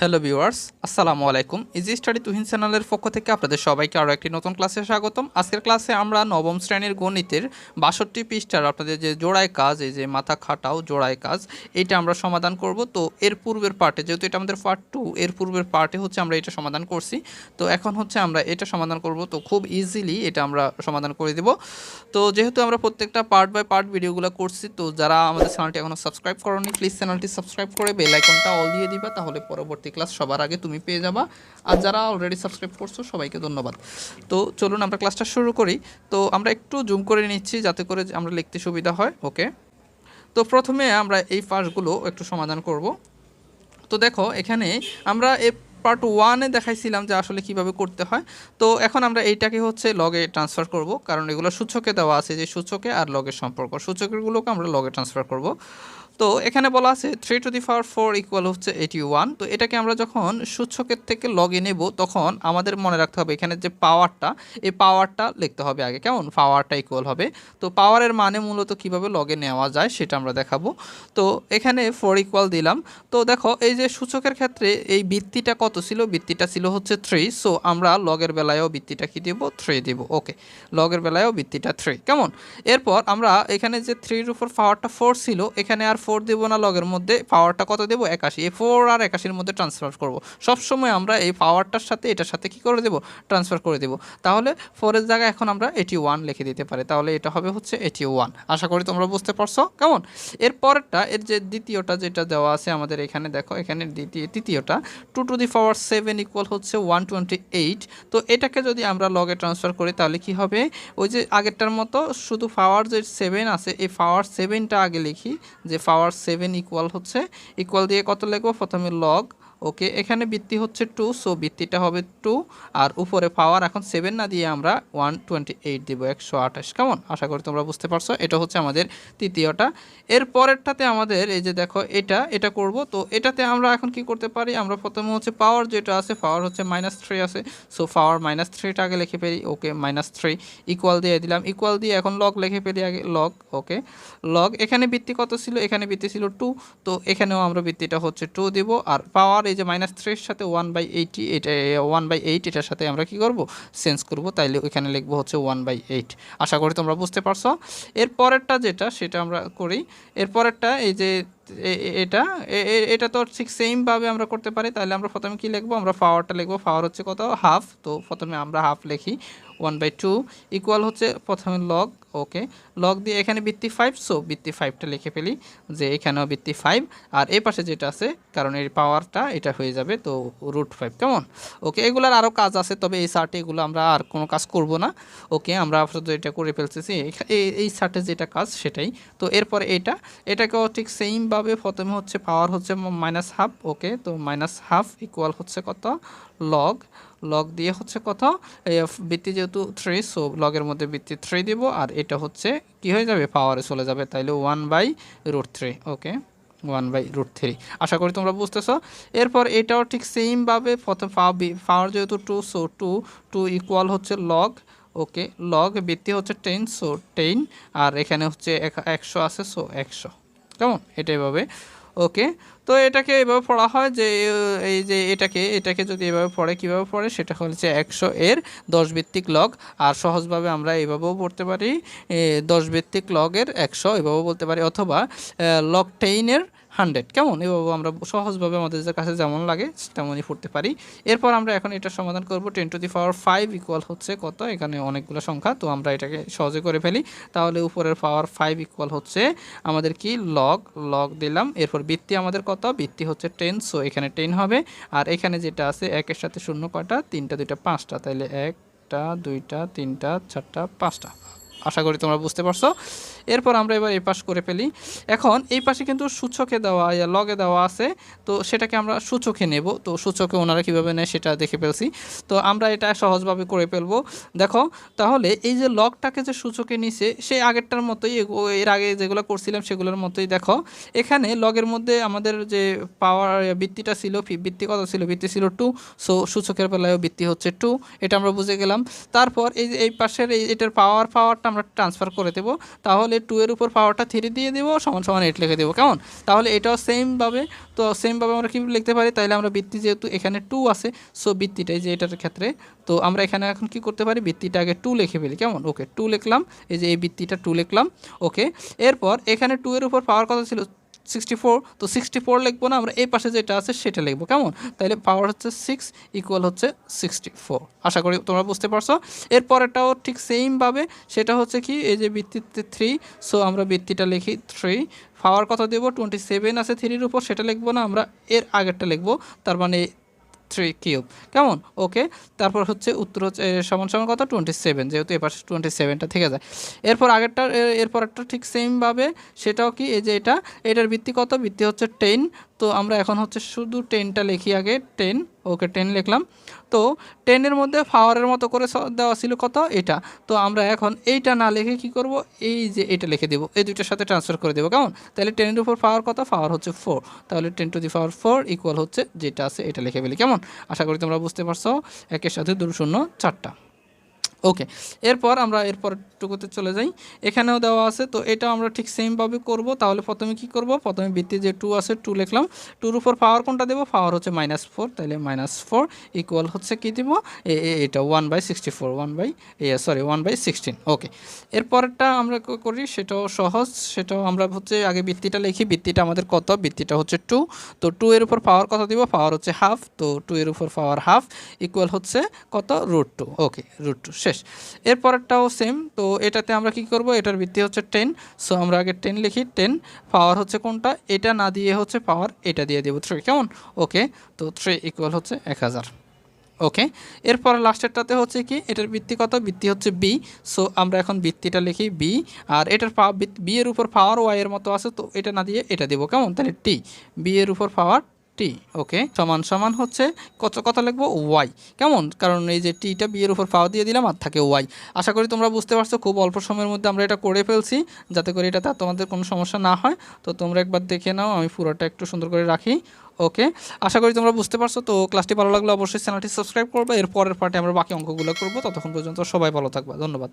Hello viewers আসসালামু আলাইকুম easy study Tuhin চ্যানেলের পক্ষ থেকে আপনাদের সবাইকে আরও একটি নতুন ক্লাসে স্বাগতম। আজকের ক্লাসে আমরা নবম শ্রেণির গণিতের বাষট্টি পৃষ্ঠার আপনাদের যে জোড়ায় কাজ, এই যে মাথা খাটাও জোড়ায় কাজ, এটা আমরা সমাধান করব। তো এর পূর্বের পার্টে, যেহেতু এটা আমাদের পার্ট টু এর পূর্বের পার্টে হচ্ছে আমরা এটা সমাধান করছি। তো এখন হচ্ছে আমরা এটা সমাধান করব। তো খুব ইজিলি এটা আমরা সমাধান করে দেব। তো যেহেতু আমরা প্রত্যেকটা পার্ট বাই পার্ট ভিডিওগুলো করছি, তো যারা আমাদের চ্যানেলটি এখনও সাবস্ক্রাইব করনি প্লিজ চ্যানেলটি সাবস্ক্রাইব করে বেল আইকনটা অল দিয়ে দিবা, তাহলে পরবর্তী ক্লাস সবার আগে তুমি পেয়ে যাবা। আর যারা অলরেডি সাবস্ক্রাইব করছ, সবাইকে ধন্যবাদ। তো চলুন আমরা ক্লাসটা শুরু করি। তো আমরা একটু জুম করে নিচ্ছি যাতে করে আমরা লিখতে সুবিধা হয় ওকে তো প্রথমে আমরা এই পাশগুলো একটু সমাধান করব। তো দেখো, এখানে আমরা এ পার্ট ওয়ানে দেখাইছিলাম যে আসলে কীভাবে করতে হয়। তো এখন আমরা এইটাকে হচ্ছে লগে ট্রান্সফার করব, কারণ এগুলো সূচকে দেওয়া আছে যে সূচকে আর লগের সম্পর্ক। সূচকগুলোকে আমরা লগে ট্রান্সফার করব। তো এখানে বলা আছে three to the power four equal হচ্ছে এইটি ওয়ান তো এটাকে আমরা যখন সূচকের থেকে লগে নেব, তখন আমাদের মনে রাখতে হবে এখানে যে পাওয়ারটা এই পাওয়ারটা লিখতে হবে আগে। কেমন? পাওয়ারটা ইকুয়াল হবে। তো পাওয়ারের মানে মূলত কীভাবে লগে নেওয়া যায় সেটা আমরা দেখাবো। তো এখানে ফোর ইকুয়াল দিলাম। তো দেখো, এই যে সূচকের ক্ষেত্রে এই বৃত্তিটা কত ছিল? বৃত্তিটা ছিল হচ্ছে থ্রি সো আমরা লগের বেলায়ও বৃত্তিটা কি দেবো? থ্রি দেবো। ওকে লগের বেলায়ও বৃত্তিটা থ্রি কেমন? এরপর আমরা এখানে যে থ্রির উপর পাওয়ারটা ফোর ছিল, এখানে আর ফোর দেবো না লগের মধ্যে পাওয়ারটা কত দেবো? একাশি। এই ফোর আর একাশির মধ্যে ট্রান্সফার করব। সবসময় আমরা এই পাওয়ারটার সাথে এটার সাথে কি করে দেবো? ট্রান্সফার করে দেবো। তাহলে ফোরের জায়গায় এখন আমরা এটি ওয়ান লিখে দিতে পারি। তাহলে এটা হবে হচ্ছে এটি ওয়ান আশা করি তোমরা বুঝতে পারছ। কেমন? এর পরেরটা, এর যে দ্বিতীয়টা যেটা দেওয়া আছে আমাদের এখানে, দেখো, এখানে দ্বিতীয়, তৃতীয়টা two to the power seven equal হচ্ছে ওয়ান টোয়েন্টি এইট তো এটাকে যদি আমরা লগে ট্রান্সফার করি, তাহলে কি হবে? ওই যে আগেরটার মতো শুধু পাওয়ার যে সেভেন আছে, এই পাওয়ার সেভেনটা আগে লিখি যে পাওয়ার সেভেন ইকুয়াল হচ্ছে। ইকুয়াল দিয়ে কত লিখব? প্রথমে লগ ওকে, এখানে বৃত্তি হচ্ছে টু সো বৃত্তিটা হবে টু আর উপরে পাওয়ার এখন সেভেন না দিয়ে আমরা ওয়ান টোয়েন্টি এইট দিব, একশো আঠাশ। কেমন? আশা করি তোমরা বুঝতে পারছ, এটা হচ্ছে আমাদের তৃতীয়টা। এর পরেরটাতে আমাদের এই যে দেখো, এটা এটা করব, তো এটাতে আমরা এখন কি করতে পারি? আমরা প্রথমে হচ্ছে পাওয়ার যেটা আছে পাওয়ার হচ্ছে মাইনাস থ্রি আছে সো পাওয়ার মাইনাস থ্রিটা আগে লিখে ফেলি ওকে মাইনাস থ্রি ইকুয়াল দিয়ে দিলাম ইকুয়াল দিয়ে এখন লগ লিখে ফেলি আগে লগ ওকে লগ এখানে বৃত্তি কত ছিল? এখানে বৃত্তি ছিল টু তো এখানেও আমরা বৃত্তিটা হচ্ছে টু দিব, আর পাওয়ার এই যে মাইনাস থ্রির সাথে ওয়ান বাই এইটি এটা ওয়ান বাই এইট এটার সাথে আমরা কি করব? চেঞ্জ করব। তাইলে ওইখানে লিখব হচ্ছে ওয়ান বাই এইট আশা করি তোমরা বুঝতে পারছ। এর পরেরটা যেটা, সেটা আমরা করি। এর পরেরটা এই যে এটা? এ- এ- এটা তো ঠিক সেমভাবে আমরা করতে পারি। তাহলে আমরা প্রথমে কি লিখব? আমরা পাওয়ারটা লিখব। পাওয়ার হচ্ছে কত? হাফ তো প্রথমে আমরা হাফ লিখি। ওয়ান বাই টু ইকুয়াল হচ্ছে প্রথমে লগ ওকে লগ দিয়ে এখানে বৃত্তি ফাইভ সো বৃত্তি ফাইভটা লিখে ফেলি যে এখানেও বৃত্তি ফাইভ আর এই পাশে যেটা আছে, কারণ এর পাওয়ারটা এটা হয়ে যাবে তো রুট ফাইভ কেমন? ওকে এগুলার আরও কাজ আছে, তবে এই সার্টে এগুলো আমরা আর কোনো কাজ করব না। ওকে আমরা আপাতত এটা করে ফেলতেছি। এই সার্টে যেটা কাজ সেটাই। তো এরপরে এটা, এটাকেও ঠিক সেমভাবে প্রথমে হচ্ছে পাওয়ার হচ্ছে মাইনাস হাফ ওকে তো মাইনাস হাফ ইকুয়াল হচ্ছে কত? লগ লগ দিয়ে হচ্ছে কত? বৃত্তি যেহেতু থ্রি সো লগের মধ্যে বৃত্তি থ্রি দিব, আর এটা হচ্ছে কি হয়ে যাবে? পাওয়ারে চলে যাবে, তাইলে one by root three okay one by root three আশা করি তোমরা বুঝতেছো। এরপর এটাও ঠিক সেমভাবে প্রথম পাওয়ার যেহেতু two so two to equal হচ্ছে লগ ওকে লগ বৃত্তি হচ্ছে টেন সো টেন আর এখানে হচ্ছে এক- একশো আছে সো একশো। কেমন? এটা এভাবে। ওকে, তো এটাকে এভাবে পড়া হয় যে এই যে এটাকে এটাকে যদি এভাবে পড়ে, কীভাবে পড়ে? সেটা হচ্ছে একশো এর দশ ভিত্তিক লগ আর সহজভাবে আমরা এভাবেও পড়তে পারি। দশ ভিত্তিক লগের একশো এভাবেও বলতে পারি, অথবা লগ টেইনের হান্ড্রেড, কেমন? এভাবে আমরা সহজভাবে আমাদের কাছে যেমন লাগে, তেমনই পড়তে পারি। এরপর আমরা এখন এটা সমাধান করব। Ten to the power five equal হচ্ছে কত? এখানে অনেকগুলো সংখ্যা, তো আমরা এটাকে সহজে করে ফেলি। তাহলে উপরের পাওয়ার ফাইভ ইকুয়াল হচ্ছে আমাদের কি? লগ লগ দিলাম। এরপর বৃত্তি আমাদের কত? বৃত্তি হচ্ছে টেন সো এখানে টেন হবে। আর এখানে যেটা আছে, একের সাথে শূন্য কয়টা? তিনটা, দুইটা, পাঁচটা। তাইলে একটা, দুইটা, তিনটা, চারটা, পাঁচটা। আশা করি তোমরা বুঝতে পারছ। এরপর আমরা এবার এই পাশ করে ফেলি। এখন এই পাশে কিন্তু সূচকে দেওয়া, ইয়া, লগে দেওয়া আছে। তো সেটাকে আমরা সূচকে নেব। তো সূচকে ওনারা কীভাবে নেয় সেটা দেখে ফেলছি। তো আমরা এটা সহজভাবে করে ফেলব। দেখো, তাহলে এই যে লগটাকে যে সূচকে নিছে সেই আগেরটার মতোই এর আগে যেগুলো করছিলাম সেগুলোর মতোই দেখো। এখানে লগের মধ্যে আমাদের যে পাওয়ার বৃত্তিটা ছিল বৃত্তি কত ছিল? বৃত্তি ছিল টু সো সূচকের বেলায়ও বৃত্তি হচ্ছে টু এটা আমরা বুঝে গেলাম। তারপর এই এই পাশের এই, এটার পাওয়ার পাওয়ারটা আমরা ট্রান্সফার করে দেবো, তাহলে টু এর উপর পাওয়ারটা থ্রি দিয়ে দেবো, সমান সমান এইট লিখে দেবো, কেমন? তাহলে এটাও সেমভাবে তো সেমভাবে আমরা কী লিখতে পারি? তাহলে আমরা বৃত্তি যেহেতু এখানে টু আছে সো বৃত্তিটাই যে এটার ক্ষেত্রে, তো আমরা এখানে এখন কি করতে পারি? বৃত্তিটা আগে টু লিখে ফেলি, কেমন? ওকে টু লিখলাম, এই যে এই বৃত্তিটা টু লিখলাম ওকে এরপর এখানে টু এর উপর পাওয়ার কথা ছিল? সিক্সটি ফোর তো সিক্সটি ফোর লিখব না, আমরা এই পাশে যেটা আছে সেটা লিখব, কেমন? তাহলে পাওয়ার হচ্ছে সিক্স ইকুয়াল হচ্ছে সিক্সটি ফোর আশা করি তোমরা বুঝতে পারছ। এরপরেরটাও ঠিক সেমভাবে সেটা হচ্ছে কি, এই যে বৃত্তিতে থ্রি সো আমরা বৃত্তিটা লিখি থ্রি পাওয়ার কথা দেবো? টোয়েন্টি সেভেন আছে থ্রির উপর, সেটা লিখব না, আমরা এর আগেরটা লিখব। তার মানে থ্রি কিউব কেমন? ওকে তারপর হচ্ছে উত্তর হচ্ছে সমান সমান কত? টোয়েন্টি সেভেন যেহেতু এ পাশে টোয়েন্টি সেভেনটা থেকে যায়। এরপর আগেরটা এরপর একটা ঠিক সেমভাবে সেটাও কি? এই যে এটা, এটার ভিত্তি কত? ভিত্তি হচ্ছে টেন তো আমরা এখন হচ্ছে শুধু টেনটা লিখি আগে টেন ওকে টেন লিখলাম। তো টেনের মধ্যে ফাওয়ারের মতো করে দেওয়া ছিল কত? এটা। তো আমরা এখন এইটা না লিখে কি করব? এই যে এটা লিখে দেবো। এই দুইটার সাথে ট্রান্সফার করে দেবো, কেমন? তাহলে টেনের উপর পাওয়ার কত? পাওয়ার হচ্ছে ফোর তাহলে ten to the power four equal হচ্ছে যেটা আছে, এটা লিখে ফেলি, কেমন? আশা করি তোমরা বুঝতে পারছ। একের সাথে দুটো শূন্য, চারটা। ওকে, এরপর আমরা এরপর টুকুতে চলে যাই। এখানেও দেওয়া আছে, তো এটা আমরা ঠিক সেমভাবে করব। তাহলে প্রথমে কি করব? প্রথমে বৃত্তি যে টু আছে টু লিখলাম। টুর উপর পাওয়ার কোনটা দেবো? পাওয়ার হচ্ছে মাইনাস ফোর তাহলে মাইনাস ফোর ইকুয়াল হচ্ছে কী দিব? এটা one by sixty four one by sorry one by sixteen okay এরপরটা আমরা করি, সেটাও সহজ, সেটাও আমরা হচ্ছে আগে বৃত্তিটা লিখি। বৃত্তিটা আমাদের কত? বৃত্তিটা হচ্ছে টু তো টু এর উপর পাওয়ার কত দিব? পাওয়ার হচ্ছে হাফ তো টু এর উপর পাওয়ার হাফ ইকুয়াল হচ্ছে কত? Root two okay root two শেষ। এরপরটাও সেম তো এটাতে আমরা কি করব? এটার ভিত্তি হচ্ছে টেন সো আমরা আগে টেন লিখি। টেন পাওয়ার হচ্ছে কোনটা? এটা না দিয়ে হচ্ছে পাওয়ার এটা দিয়ে দেবো থ্রি কেমন? ওকে তো থ্রি ইকুয়াল হচ্ছে এক হাজার। ওকে এরপর লাস্টেরটাতে হচ্ছে কি? এটার ভিত্তি কত? ভিত্তি হচ্ছে বি সো আমরা এখন ভিত্তিটা লিখি বি আর এটার পা বি এর উপর পাওয়ার ওয়াই এর মতো আছে, তো এটা না দিয়ে এটা দেবো, কেমন? তাহলে টি বি এর উপর পাওয়ার টি ওকে সমান সমান হচ্ছে কত কত লিখব? ওয়াই কেমন? কারণ এই যে টিটা বি এর উপর পাওয়ার দিয়ে দিলাম, আর থাকে ওয়াই আশা করি তোমরা বুঝতে পারছ, খুব অল্প সময়ের মধ্যে আমরা এটা করে ফেলছি, যাতে করে আর তোমাদের কোনো সমস্যা না হয়। তো তোমরা একবার দেখে নাও, আমি পুরোটা একটু সুন্দর করে রাখি ওকে আশা করি তোমরা বুঝতে পারছ, তো ক্লাসটি ভালো লাগলে অবশ্যই চ্যানেলটি সাবস্ক্রাইব করবে। এর পরের পার্টে আমরা বাকি অঙ্কগুলো করব। ততক্ষণ পর্যন্ত সবাই ভালো থাকবে। ধন্যবাদ।